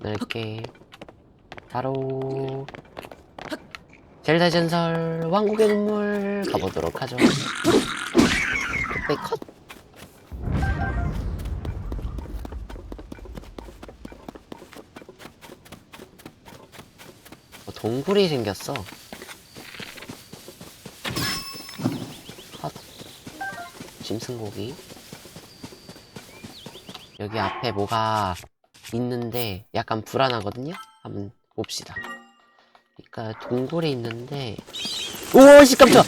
넓게. 바로. 젤다 전설 왕국의 눈물 가보도록 하죠. 뚝배기 컷. 어, 동굴이 생겼어. 컷. 짐승고기. 여기 앞에 뭐가 있는데 약간 불안하거든요? 한번 봅시다. 그러니까 동굴에 있는데 오씨 깜짝!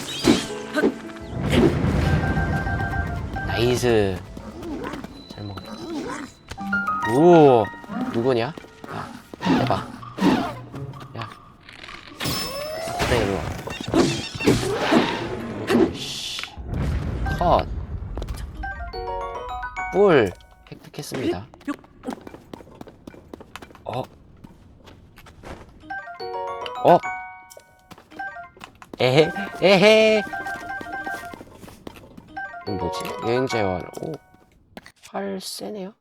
나이스 잘 먹었다. 오 누구냐? 야 해봐. 야 그래 이리 와. 씨. 컷. 뿔 획득했습니다. 에헤, 에헤. 뭐지? 여행자의 활. 오, 활 세네요.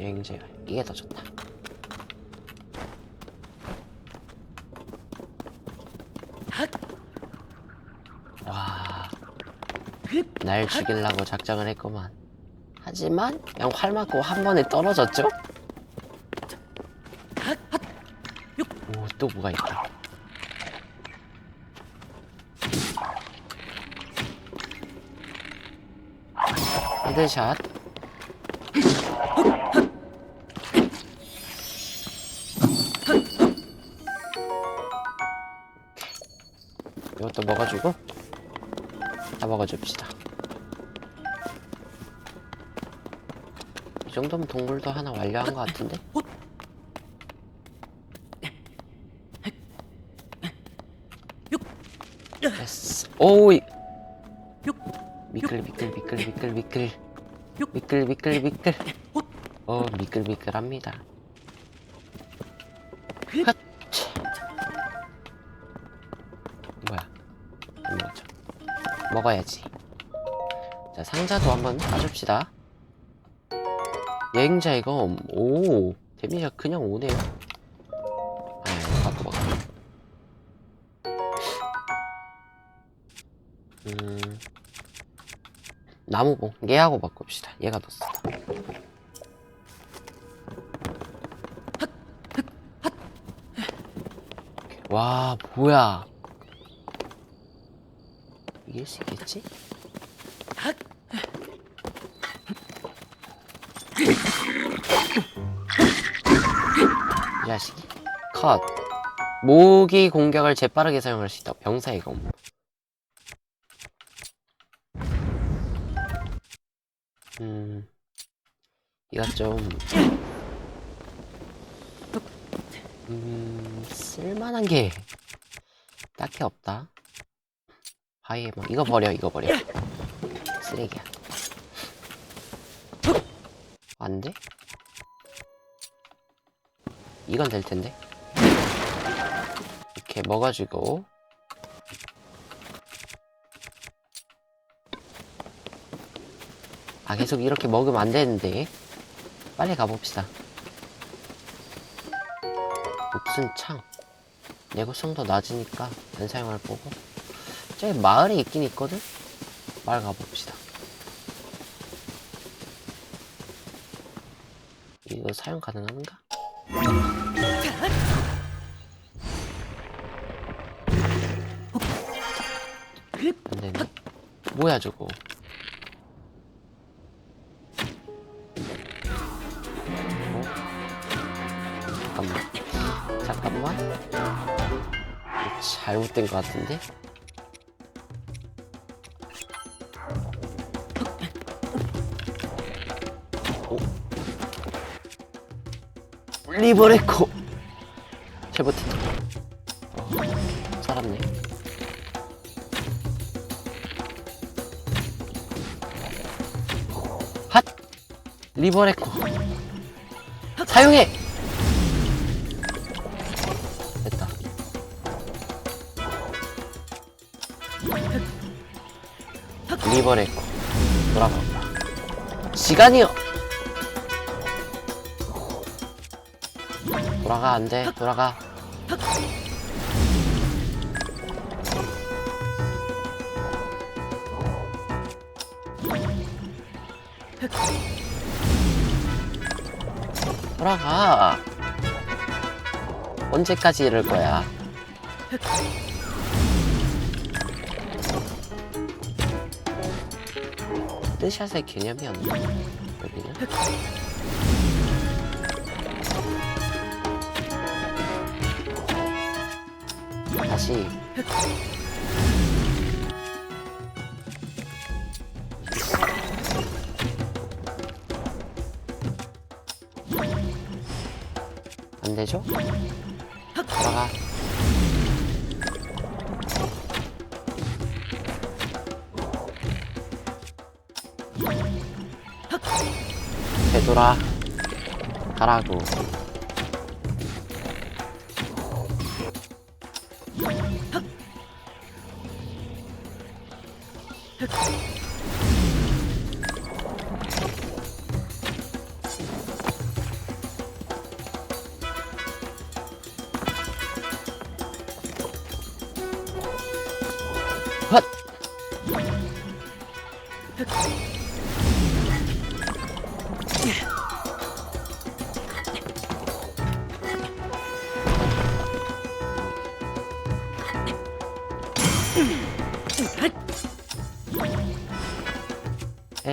여행자의 활. 이게 더 좋다. 와. 날 죽이려고 작정을 했구만. 하지만 그냥 활 맞고 한 번에 떨어졌죠? 또 뭐가 있다. 헤드샷. 이것도 먹어주고 다 먹어줍시다. 이 정도면 동물도 하나 완료한 것 같은데? 됐어. 오이. 미끌 미끌 미끌 미끌 미끌 미끌 미끌 미끌. 어 미끌 미끌합니다. 핫. 뭐야? 안 먹었죠? 먹어야지. 자 상자도 한번 봐줍시다. 여행자 이거 오 데미지가 그냥 오네요. 나무봉 얘하고 바꿉시다. 얘가 더 싸다. 와 뭐야? 이길 수 있겠지? 이 자식이 컷 모기 공격을 재빠르게 사용할 수 있다 병사의 검 음, 이거 좀, 음, 쓸만한 게 딱히 없다. 바위에 뭐, 이거 버려, 이거 버려. 쓰레기야. 안 돼? 이건 될 텐데. 이렇게 먹어주고. 아, 계속 이렇게 먹으면 안 되는데. 빨리 가봅시다. 목순 창. 내구성도 낮으니까 안 사용할 거고. 저기 마을이 있긴 있거든? 마을 가봅시다. 이거 사용 가능한가? 안 되네. 뭐야, 저거. 잘못된 것 같은데? 오. 리버레코. 제버티터 어, 살았네. 핫! 리버레코. 사용해 리버레코 돌아간다 시간이요. 돌아가 안 돼. 돌아가. 돌아가. 언제까지 이럴 거야? 뜨샷의 개념이 없네. 여기는. 다시. 안 되죠? 돌아가. 돌아. 가라고. 헛!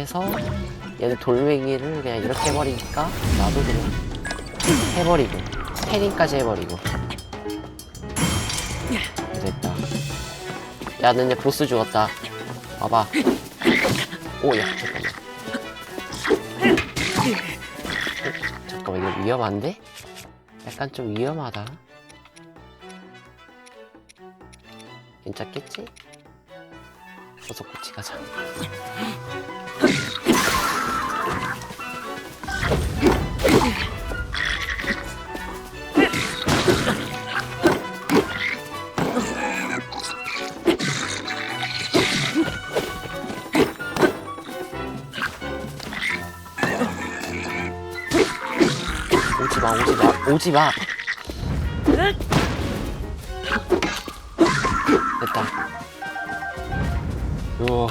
해서 얘는 돌멩이를 그냥 이렇게 해버리니까 나도 그냥 해버리고 패닝까지 해버리고. 됐다. 야 너네 보스 죽었다. 와봐. 오야 잠깐만. 어, 잠깐만 이거 위험한데? 약간 좀 위험하다. 괜찮겠지? 어서 고치 가자 오지마 오지마 오지마. 됐다. 우와.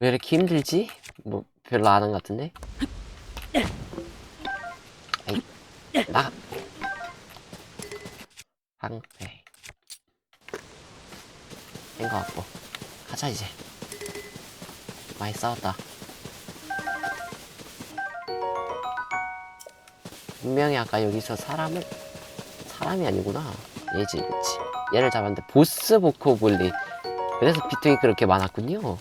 왜 이렇게 힘들지? 뭐 별로 안 한 것 같은데 나가 방패 된거 같고. 가자 이제. 많이 싸웠다. 분명히 아까 여기서 사람을 사람이 아니구나. 얘지 그치. 얘를 잡았는데 보스 보코블리. 그래서 비통이 그렇게 많았군요.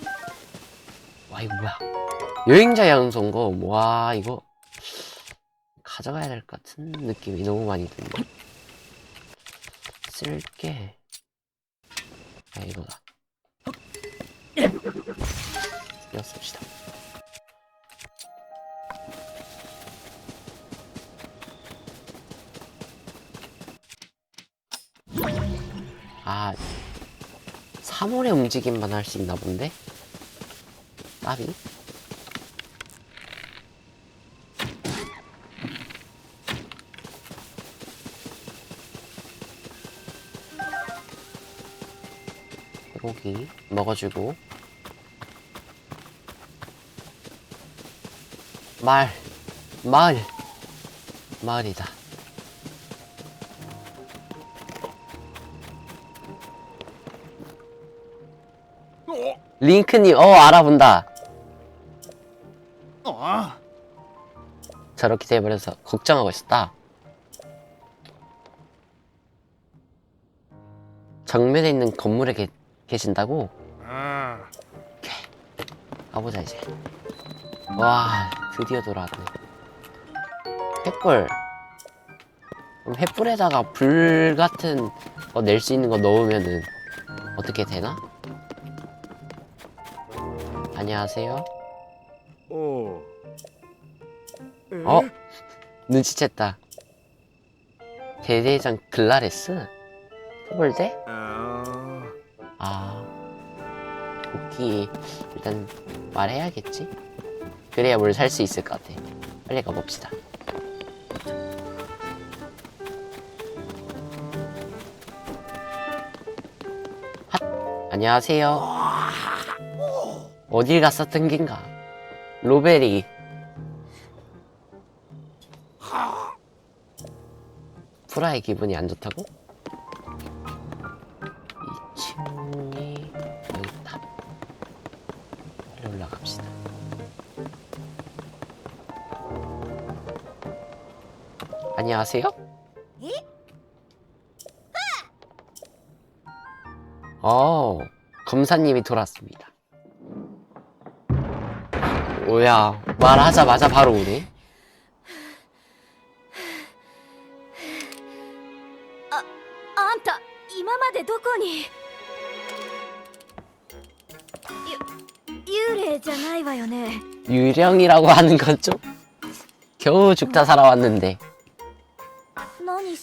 와 이거 뭐야? 여행자 양성거. 와 이거 가져가야 될 것 같은 느낌이 너무 많이 드네 쓸게 아 이거다 이었습시다 아 3월의 움직임만 할 수 있나 본데? 나비? 고기 먹어주고. 말 마을 마을이다. 링크님 어 알아본다. 어, 저렇게 돼버려서 걱정하고 있었다. 정면에 있는 건물에 계, 계신다고? 아, 가보자 이제 와 드디어 돌아왔네 횃불 그럼 횃불에다가 불 같은 거 낼 수 있는 거 넣으면은 어떻게 되나? 안녕하세요 오. 에? 어? 눈치챘다 대대장 글라레스? 토벌대? 아, 아 오키 일단 말해야겠지 그래야 뭘 살 수 있을 것 같아. 빨리 가봅시다. 핫! 안녕하세요. 어딜 갔었던 긴가? 로베리. 프라의 기분이 안 좋다고? 안녕하세요. 어, 검사님이 돌아왔습니다. 뭐야, 말하자마자 바로 오네. 아, 안타, 이마마데 도코니? 유령이라고 하는 건 좀 겨우 죽다 살아왔는데.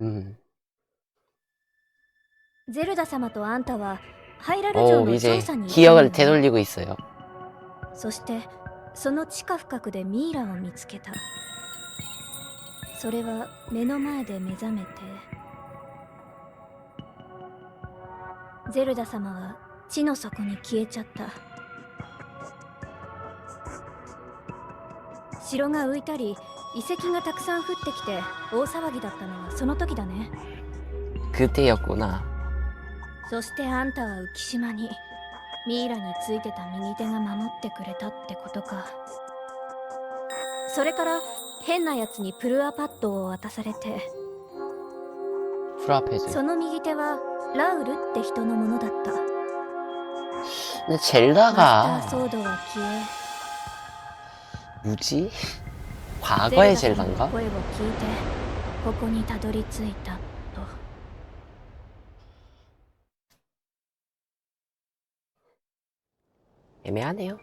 음, ゼルダ様とあんたはハイラル城 오 の 이제 調査に行ったの 기억을 よね 되돌리고 있어요 そしてその地下深くでミイラを見つけたそれは目の前で目覚めてゼルダ様は地の底に消えちゃった城が浮いたり 遺跡がたくさん降ってきて大騒ぎだったのはその時だね 그때였구나 そしてあんたは浮島にミイラについてた右手が守ってくれたってことかそれから変なやつにプルアパッドを渡されて 프라페즈 その右手はラウルって人のものだった 근데 マスター 젤다가 ソードは消え 뭐지? ゼ 과거의 ルダ様 젤다인가? の声を聞いてここにたどり着いたと 애매하네요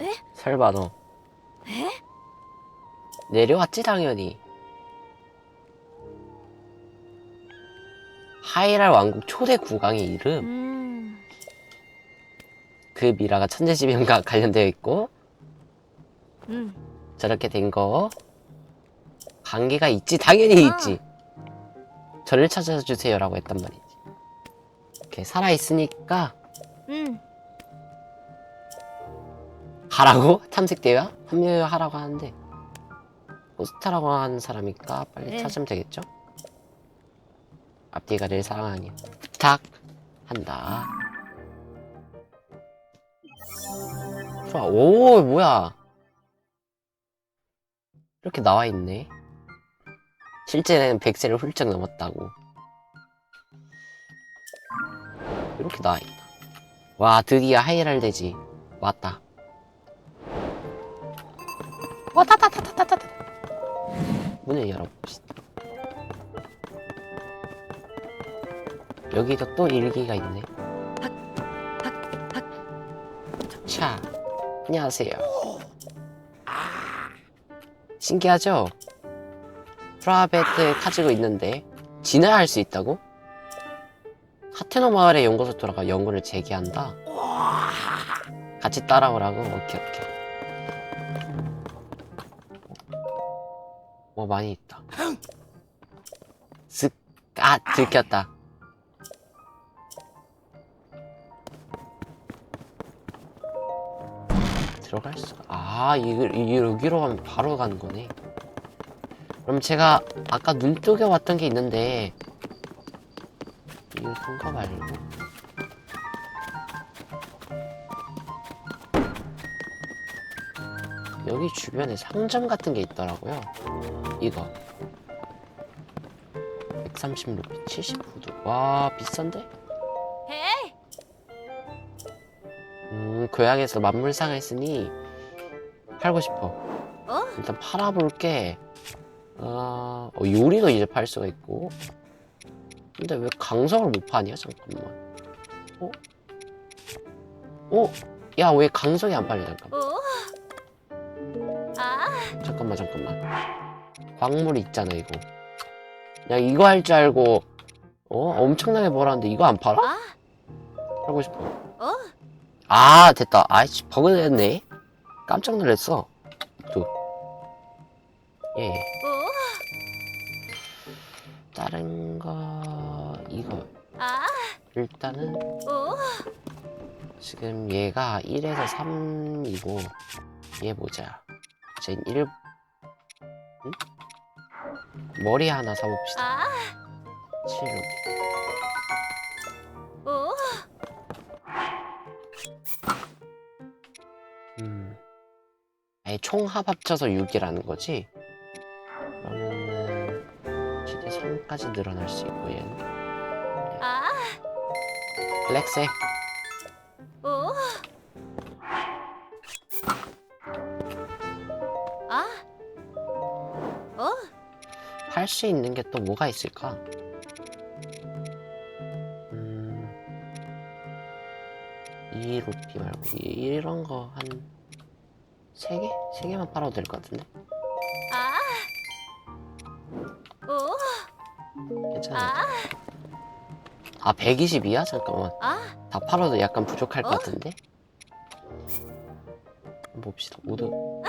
에? 설마 너 え 내려왔지 당연히 하이랄 왕국 초대 국왕의 う 이름 ん 그 미라가 천재지변과 관련되어 있고 うん 저렇게 된 거 관계가 있지 당연히 아. 있지 저를 찾아주세요 라고 했단 말이지 이렇게 살아있으니까 うん 하라고? 탐색대회야? 합류하라고 하는데 호스타라고 하는 사람이니까 빨리 네. 찾으면 되겠죠? 앞뒤가 늘 사랑하니 부탁한다 좋아 오 뭐야 이렇게 나와 있네. 실제는 100세를 훌쩍 넘었다고. 이렇게 나와 있다. 와 드디어 하이랄 되지. 왔다. 와타타타타타타 문을 열어봅시다. 여기도 또 일기가 있네. 자 안녕하세요 신기하죠? 프라베트에 가지고 있는데 진화할 수 있다고? 하테노 마을의 연구소 돌아가 연구를 재개한다 같이 따라오라고 오케이 오케이 뭐 많이 있다. 쓱, 아, 들켰다. 들어갈 수가, 아, 이거, 이 여기로 가면 바로 가는 거네. 그럼 제가 아까 눈뜨게 왔던 게 있는데, 이건가 말고. 여기 주변에 상점 같은 게 있더라고요. 이거 130루피 79도 와 비싼데? 고향에서 만물상을 했으니 팔고 싶어. 어? 일단 팔아볼게. 어, 어, 요리도 이제 팔 수가 있고. 근데 왜 강성을 못 파냐? 잠깐만. 어? 어? 야, 왜 강성이 안 팔려? 잠깐만. 어? 아, 잠깐만, 잠깐만. 광물이 있잖아, 이거. 야, 이거 할 줄 알고, 어? 엄청나게 벌었는데 이거 안 팔아? 아, 팔고 싶어. 어? 아, 됐다. 아이씨, 버그 됐네. 깜짝 놀랐어. 또. 예. 어? 다른 거, 이거. 아, 일단은, 어? 지금 얘가 1에서 3이고, 얘 보자. 쟤 1, 응? 머리 하나 사봅시다. 아, 7, 어? 총합 합쳐서 6이라는 거지? 그러면은, 최대 3까지 늘어날 수 있고, 얘는. 아, 플렉스해. 어? 아, 어? 할수 있는 게 또 뭐가 있을까? 음, 이 루피 말고 이, 이런 거 한 세 개? 세 개만 팔아도 될 것 같은데? 아, 어? 괜찮아. 아, 아, 120이야? 잠깐만. 아, 다 팔아도 약간 부족할 것 어? 같은데? 한번 봅시다. 모두. 어?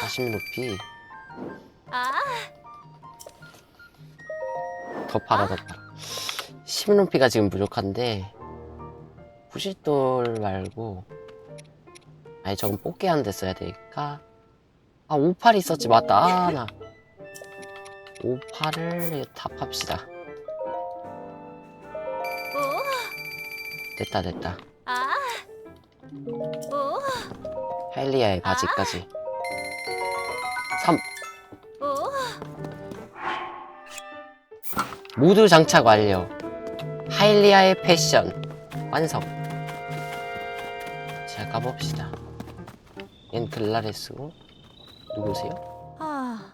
40 루피. 아, 더 팔아, 더 팔아. 10 루피가 지금 부족한데, 부실돌 말고, 아니, 저건 뽑기 하는데 써야 되니까. 아, 58 있었지, 맞다. 아, 나. 58을 탑합시다. 어? 됐다, 됐다. 하일리아의 바지까지. 3. 어? 모두 장착 완료. 하일리아의 패션 완성. 자 가봅시다. 얜 글라레스고 누구세요? 아,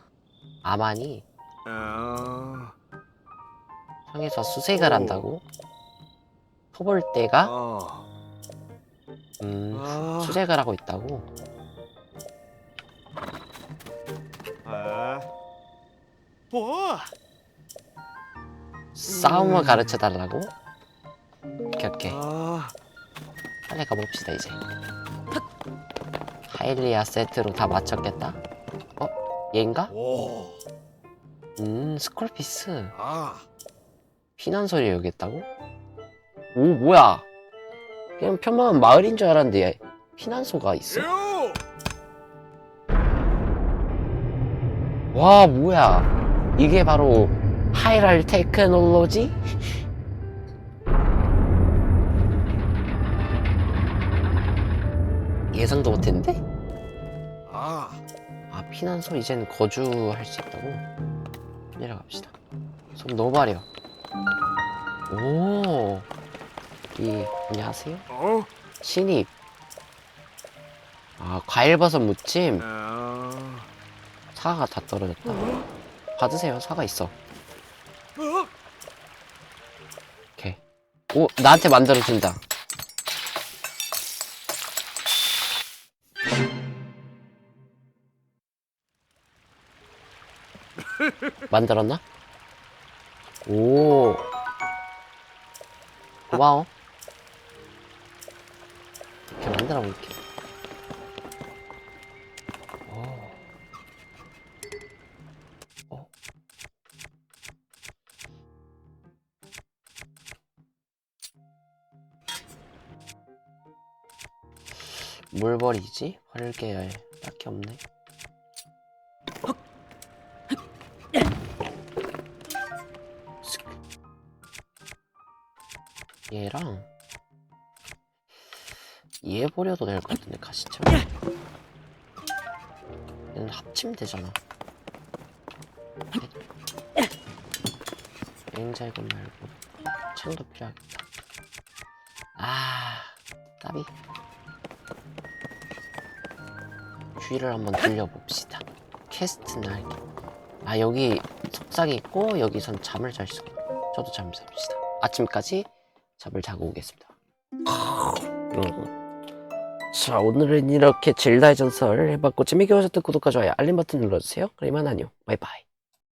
아마니 아, 성에서 수색을 한다고? 토벌대가 아, 음, 아, 수색을 하고 있다고? 아, 뭐? 싸움을 가르쳐 달라고? 오케이 오케이 아, 빨리 가봅시다 이제. 하일리아 세트로 다 맞췄겠다. 어? 얘인가? 오, 음 스콜피스. 아, 피난 소리 여기 있다고? 오 뭐야 그냥 평범한 마을인 줄 알았는데 피난소가 있어? 요, 와 뭐야 이게 바로 하이랄 테크놀로지? 예상도 못했는데? 아, 아 피난소 이제는 거주할 수 있다고? 내려갑시다. 손 넣어버려. 오. 이, 안녕하세요? 어, 신입. 아 과일버섯 무침? 아, 사과가 다 떨어졌다. 받으세요. 사과 있어. 어, 오케이. 오 나한테 만들어준다 만들었나? 오. 고마워. 이렇게 만들어 볼게 뭘 버리지? 버릴 게 딱히 없네. 슥. 얘랑 얘 버려도 될 것 같은데 가시죠. 얘는 합치면 되잖아. 냉장고 말고 창도 필요하겠다. 아, 까비. 주위를 한번 돌려봅시다. 퀘스트 날개. 아, 여기 석상이 있고, 여기선 잠을 잘 수. 저도 잠을 잡시다. 아침까지 잠을 자고 오겠습니다. 음. 자, 오늘은 이렇게 젤다의 전설 해봤고, 재밌게 보셨던 구독과 좋아요, 알림 버튼 눌러주세요. 그럼 이만 안녕. 바이바이.